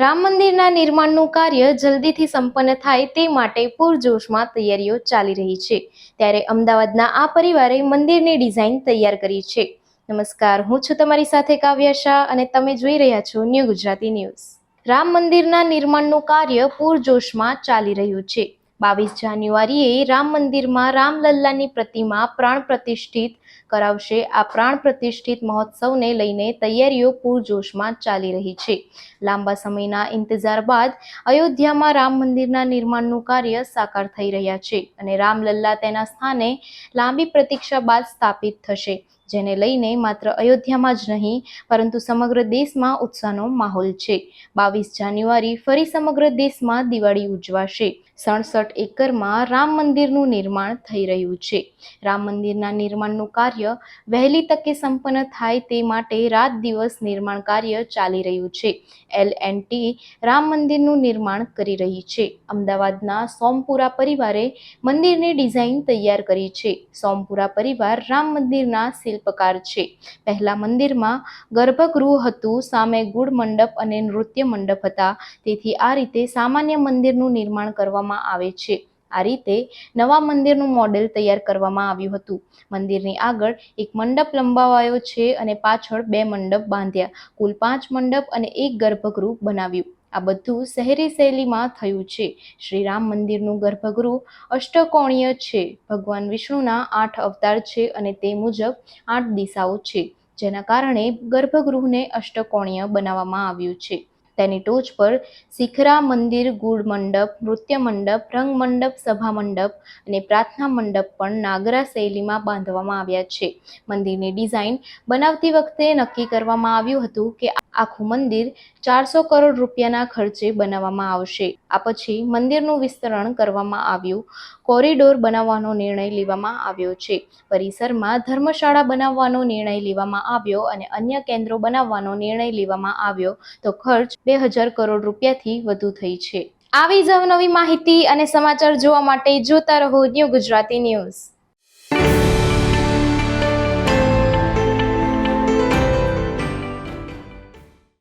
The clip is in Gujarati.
રામ મંદિરના નિર્માણનું કાર્ય જલ્દીથી સંપન્ન થાય તે માટે પૂરજોશમાં તૈયારીઓ ચાલી રહી છે. ત્યારે અમદાવાદના આ પરિવારે મંદિરની ડિઝાઇન તૈયાર કરી છે. નમસ્કાર, હું છું તમારી સાથે કાવ્યા શાહ અને તમે જોઈ રહ્યા છો ન્યૂ ગુજરાતી ન્યૂઝ. રામ મંદિરના નિર્માણનું કાર્ય પૂરજોશમાં ચાલી રહ્યું છે. બાવીસ જાન્યુઆરીએ રામ મંદિરમાં રામલલ્લાની પ્રતિમા પ્રાણ પ્રતિષ્ઠિત કરાવશે. આ પ્રાણ પ્રતિષ્ઠિત મહોત્સવને લઈને તૈયારીઓ પૂરજોશમાં ચાલી રહી છે. લાંબા સમયના ઇંતજાર બાદ અયોધ્યામાં રામ મંદિરના નિર્માણનું કાર્ય સાકાર થઈ રહ્યા છે અને રામલલ્લા તેના સ્થાને લાંબી પ્રતીક્ષા બાદ સ્થાપિત થશે. જેને લઈને માત્ર અયોધ્યામાં જ નહીં, પરંતુ સમગ્ર દેશમાં ઉત્સાહનો માહોલ છે. બાવીસ જાન્યુઆરી ફરી સમગ્ર દેશમાં દિવાળી ઉજવાશે. સડસઠ એકરમાં રામ મંદિરનું નિર્માણ થઈ રહ્યું છે. રામ મંદિરના નિર્માણનું કાર્ય વહેલી તકે સંપન્ન થાય તે માટે રાત દિવસ નિર્માણ કાર્ય ચાલી રહ્યું છે. એલ એન્ડ ટી રામ મંદિરનું નિર્માણ કરી રહી છે. અમદાવાદના સોમપુરા પરિવારે મંદિરની ડિઝાઇન તૈયાર કરી છે. સોમપુરા પરિવાર રામ મંદિરના શિલ્પકાર છે. પહેલા મંદિરમાં ગર્ભગૃહ હતું, સામે ગુડ મંડપ અને નૃત્ય મંડપ હતા. તેથી આ રીતે સામાન્ય મંદિરનું નિર્માણ કરવામાં આવે છે. આ રીતે નવા મંદિરનું મોડેલ તૈયાર કરવામાં આવ્યું હતું. મંદિરની આગળ એક મંડપ લંબાવાયો છે અને પાછળ બે મંડપ બાંધ્યા. કુલ પાંચ મંડપ અને એક ગર્ભગૃહ બનાવ્યું. આ બધું શહેરી શૈલીમાં થયું છે. શ્રી રામ મંદિરનું ગર્ભગૃહ અષ્ટકોણીય છે. ભગવાન વિષ્ણુના આઠ અવતાર છે અને તે મુજબ આઠ દિશાઓ છે, જેના કારણે ગર્ભગૃહને અષ્ટકોણીય બનાવવામાં આવ્યું છે. તેની ટોચ પર શિખરા મંદિર, ગુડ મંડપ, નૃત્ય મંડપ, રંગ મંડપ, સભા મંડપ અને પ્રાર્થના મંડપ પણ નાગરા શૈલીમાં બાંધવામાં આવ્યા છે. મંદિરની ડિઝાઇન બનાવતી વખતે નક્કી કરવામાં આવ્યું હતું કે આખું મંદિર ચારસો કરોડ રૂપિયાના ખર્ચે બનાવવામાં આવશે. આ પછી મંદિરનું વિસ્તરણ કરવામાં આવ્યું. કોરિડોર બનાવવાનો નિર્ણય લેવામાં આવ્યો છે. પરિસરમાં ધર્મશાળા બનાવવાનો નિર્ણય લેવામાં આવ્યો અને અન્ય કેન્દ્રો બનાવવાનો નિર્ણય લેવામાં આવ્યો. તો ખર્ચ બે હજાર કરોડ રૂપિયાથી વધુ થઈ છે. આવી જ નવી માહિતી અને સમાચાર જોવા માટે જોતા રહો ન્યૂ ગુજરાતી ન્યૂઝ.